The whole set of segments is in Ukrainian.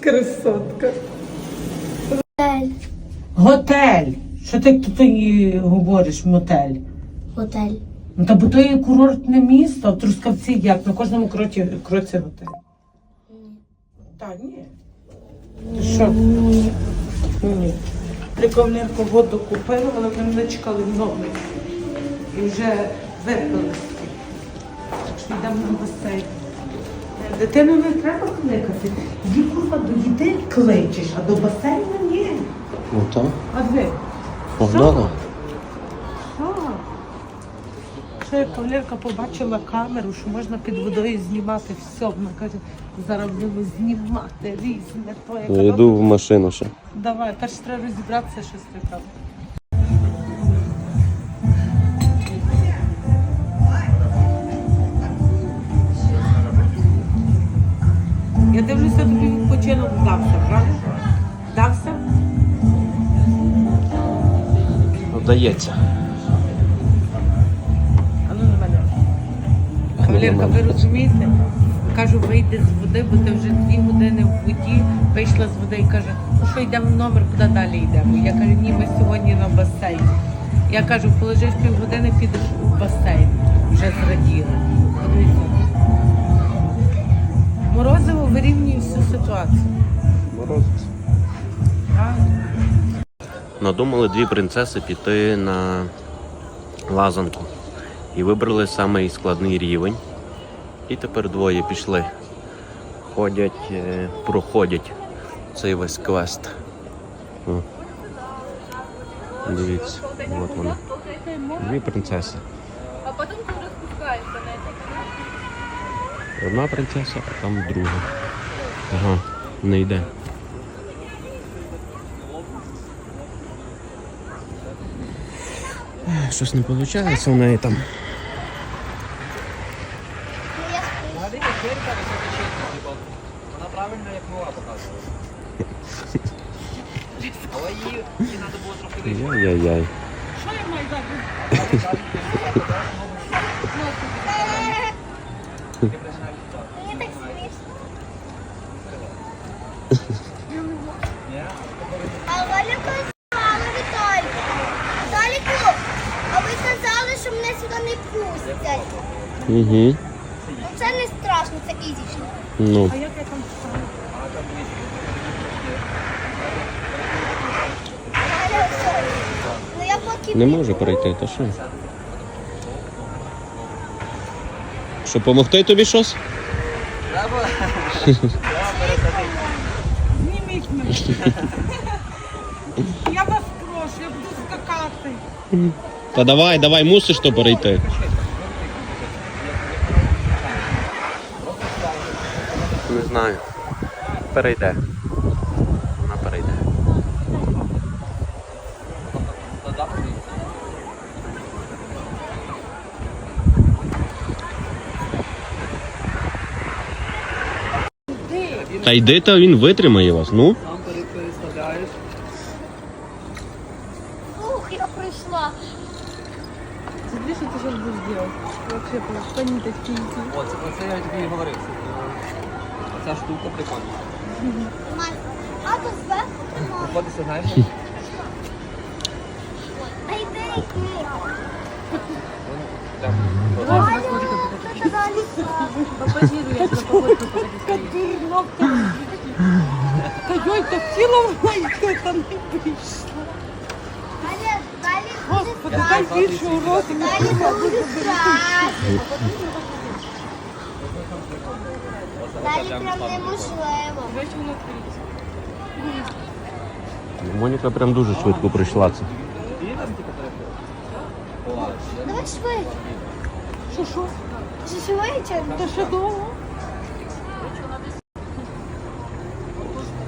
Красотка. Готель. Готель. Що ти тут і говориш, мотель? Готель. Ну та бо то є курортне місто, а в Трускавці як на кожному кроці, кроці готель. Та ні. Ти що? Ні. Ні. Приковненку воду купили, але вони не чекали в номері. І вже випили. Так що йдемо на басейн. Дитину не треба кликати. Її курва до дітей кличеш, а до басейну ні. Ну так, А ви? погнали. Що? Що я кавалерка побачила камеру, що можна під водою знімати все. Вона каже, зараз будемо знімати різне. То я Я йду в машину ще. Давай, перше треба розібратися, що з тою тобі відпочинок вдався, правда? Вдався? Вдається. А ну на мене. Кавалерка, ви розумієте? Кажу, вийди з води, бо ти вже дві години в воді, вийшла з води і каже, ну що йдемо в номер, куди далі йдемо? Я кажу, ні, ми сьогодні на басейн. Я кажу, полежиш півгодини, підеш в басейн. Вже зраділа. Подивіться. Морозиво вирівнює всю ситуацію. Правда? Надумали дві принцеси піти на лазанку. І вибрали самий складний рівень. І тепер двоє пішли. Ходять, е, проходять цей весь квест. О. Дивіться, от вони. Дві принцеси. Одна принцеса, а там друга. Ага, не йде. Щось не виходить у неї там. Вона правильно як мова показувала. Але її, їй треба було трохи вище. Яй-яй-яй. Мені так смішно. А Валя казала Віталіку. Віталіку, а ви казали, що мене сюди не пустять. Угу. Ну це не страшно, це ізічно. Ну, А як я там. Ну не може перейти, то що? Що, помогти тобі щось? Зніміть мене. Я вас прошу, я буду скакати. Та давай, давай, мусиш то перейти. Знаю. Перейде. Вона перейде. Та йди, та він витримає вас, ну. Погодку Ой, так тіло вона йде, там не вийшло. Буде Господи, дай більше уроків. Далі буде страшно. Далі прям неможливо. Моніка прям дуже швидко пройшла це. Давай швидше. Що, що? Швидше? Та ще довго?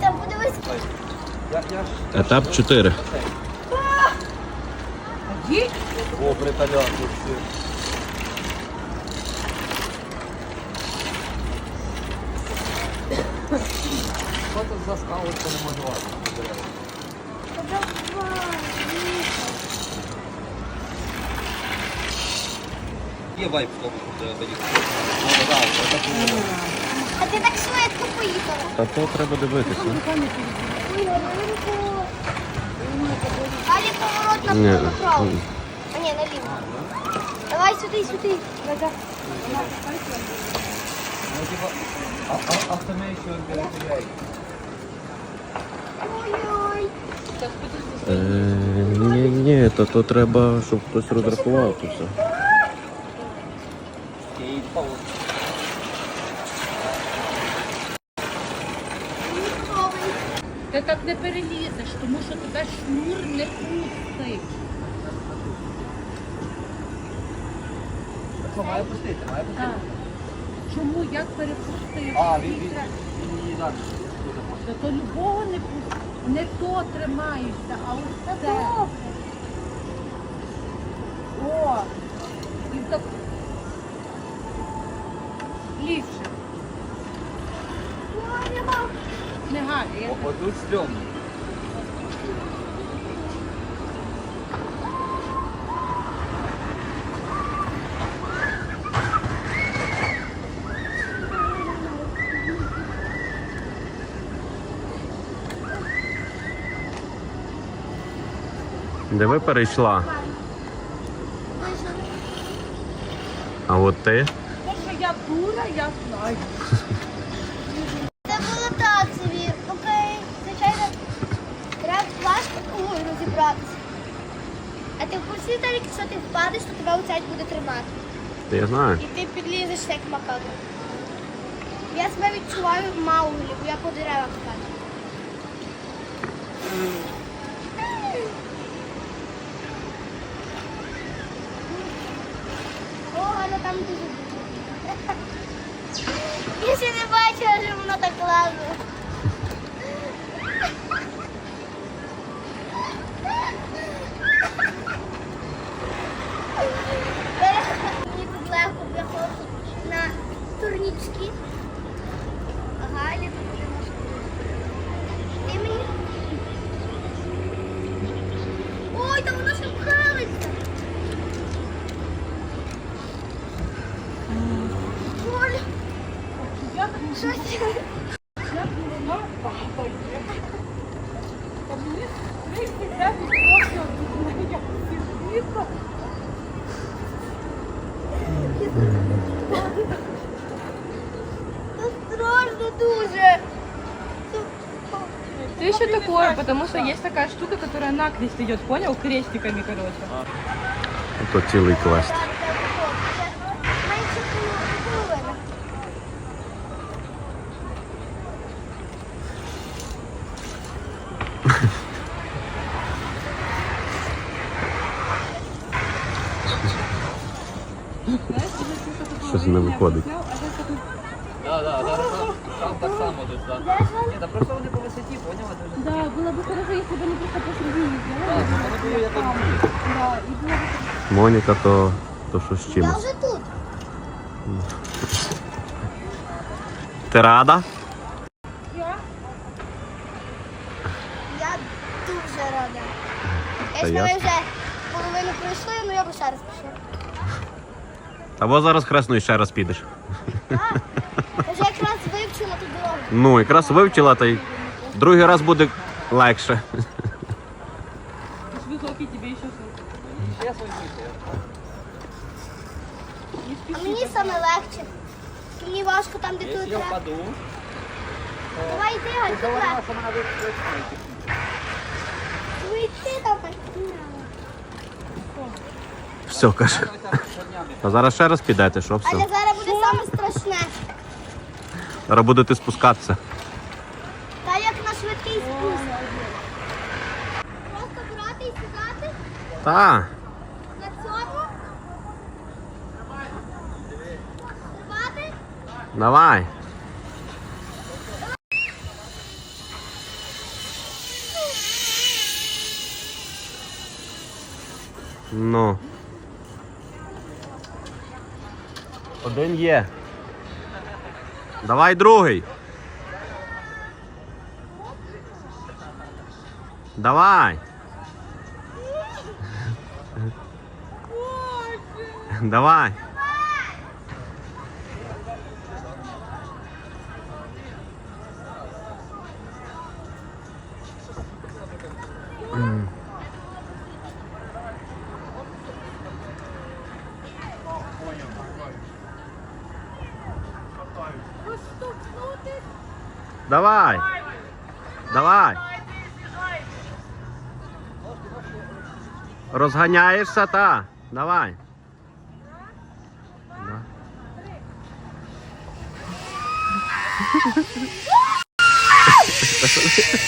Та подивись. Етап 4. Їдь. О, бриталяк. Що тут за скалочка не давай. Є вайп в тому, що треба їхати. Так, це так і було. А ти так швидко поїхала. Та то треба дивитися. Далі поворот Ні. на направо. А ні, наліво. Давай сюди, сюди. Ну, типа, а- Е, ні, ні, то, то треба, щоб хтось розрахував то все. Ти так не перелізеш, тому що тебе шнур не пустить. Що, має пустити, має пустити. Так. Чому? Як перепустити? А, він, він, він її далі. Та то любого не. Не то тримаєшся, а ось це. О! І так ліпше. Не гарно. Я... О, Отут стрьомно. Де ви перейшла? А от ти? Те, що я дура, я знаю. Це було так собі. Окей, звичайно, треба пластиком розібратися. А ти в курсі, Віталік, якщо ти впадеш, то тебе оцять буде тримати. Та Я знаю. І ти підлізеш як макака. Я себе відчуваю в Мауглі, бо я по деревах скачу. О, Галя там дуже. Я ще не бачила, що воно так лазить. Страшно дуже. Ты еще такое, потому что есть такая штука, которая накрест идет, понял? Крестиками, короче. То цілий квест. Менше половини. Щось не виходить. так само десь, да. Ні, та просто вони по висоті, поняла? Ти вже- Да, было бы хорошо, если бы они просто посередине сделали. Так, вони були як одні. Да, и было бы Моніка то, то що з Я чимось. вже тут. Ти рада? Я дуже рада. Та Якщо ми ясно. вже половину пройшли, ну я б ще раз пішла. Та бо зараз хресною ще раз підеш. Я вже якраз вивчила ту дорогу. Ну, якраз вивчила, та й другий раз буде легше. высокий тебе еще. А мені саме легше. Мені важко там, де тут я треба. Давай йди, Галь, тут. Вийти. Все, каже. А зараз ще раз підете, що Але все? зараз буде саме страшне. Зараз будете спускатися. Та як на швидкий спуск. Просто брати і сідати Та, на цьому. Тривати. давай. Ну. Один є. Давай другий. Давай. Давай. Mm. Давай. Давай. Розганяєшся, та? Давай. Да.